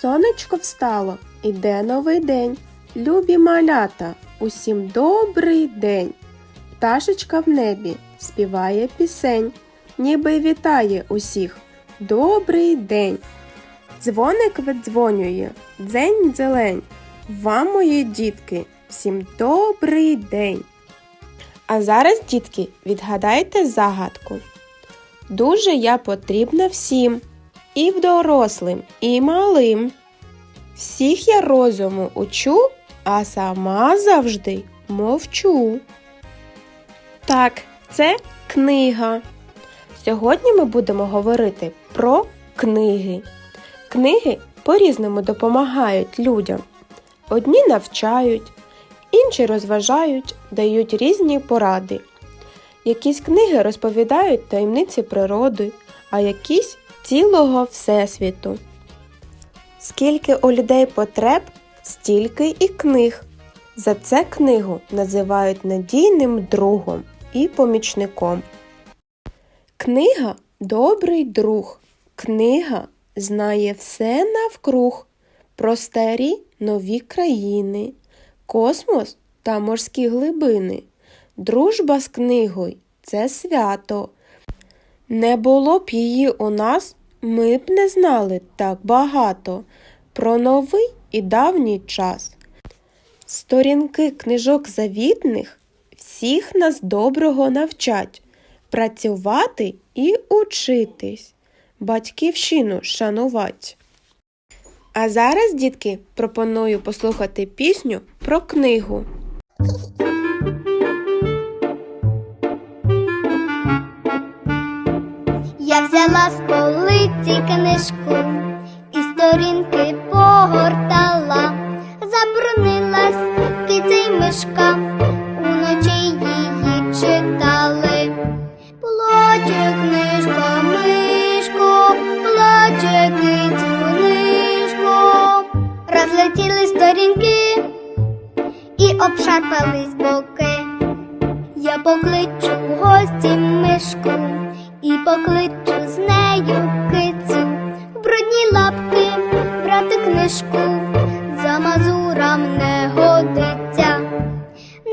Сонечко встало, іде новий день. Любі малята, усім добрий день. Пташечка в небі співає пісень, ніби вітає усіх. Добрий день. Дзвоник видзвонює, дзень зелень. Вам, мої дітки, всім добрий день. А зараз, дітки, відгадайте загадку. Дуже я потрібна всім, і в дорослим, і малим. Всіх я розуму учу, а сама завжди мовчу. Так, це книга. Сьогодні ми будемо говорити про книги. Книги по-різному допомагають людям. Одні навчають, інші розважають, дають різні поради. Якісь книги розповідають таємниці природи, а якісь цілого Всесвіту. Скільки у людей потреб, стільки і книг. За це книгу називають надійним другом і помічником. Книга добрий друг. Книга знає все навкруг про старі нові країни, космос та морські глибини. Дружба з книгою це свято. Не було б її у нас, ми б не знали так багато про новий і давній час. Сторінки книжок завітних всіх нас доброго навчать, працювати і учитись, батьківщину шанувати. А зараз, дітки, пропоную послухати пісню про книгу. Взяла з полиці книжку і сторінки погортала, забронилась киця мишка, уночі її читали. Плаче книжка, мишко, плаче кицю розлетіли сторінки і обшарпались боки. Я покличу гості мишку і покличу з нею кицю брудні лапки брати книжку за мазурам не годиться.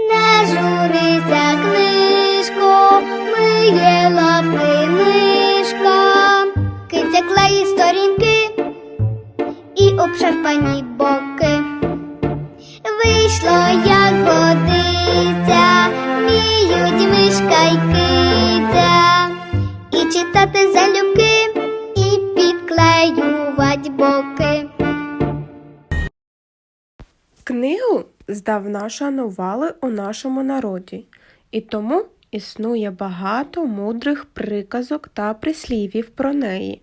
Не журися, книжко, миє лапки мишка, киця клеї сторінки і обшарпані боки. Вийшло, як годиться, вміють мишка й киця, і читати залюбки, і підклеювать боки. Книгу здавна шанували у нашому народі, і тому існує багато мудрих приказок та прислівів про неї.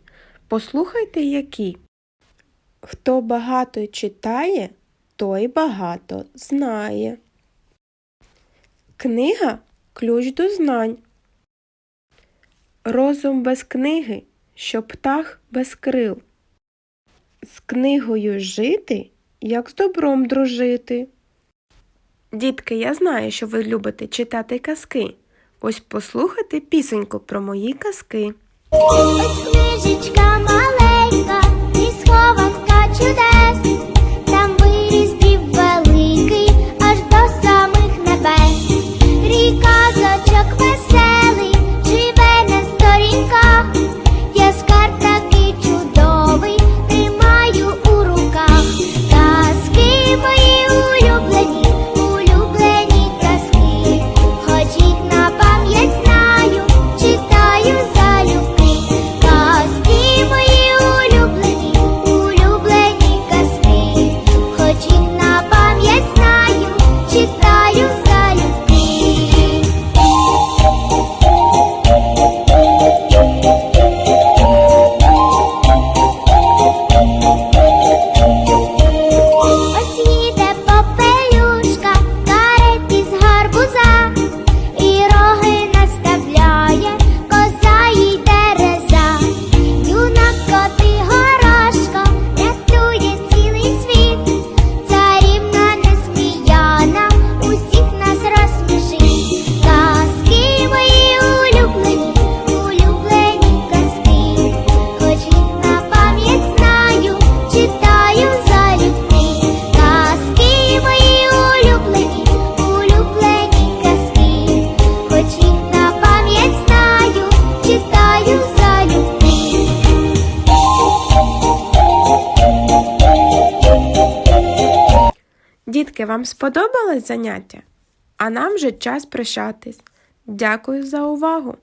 Послухайте, які. Хто багато читає, той багато знає. Книга ключ до знань. Розум без книги, що птах без крил. З книгою жити, як з добром дружити. Дітки, я знаю, що ви любите читати казки. Ось послухайте пісеньку про мої казки. Ось книжечка маленька, і схованка чудес, Дітки, вам сподобалось заняття? А нам вже час прощатись. Дякую за увагу!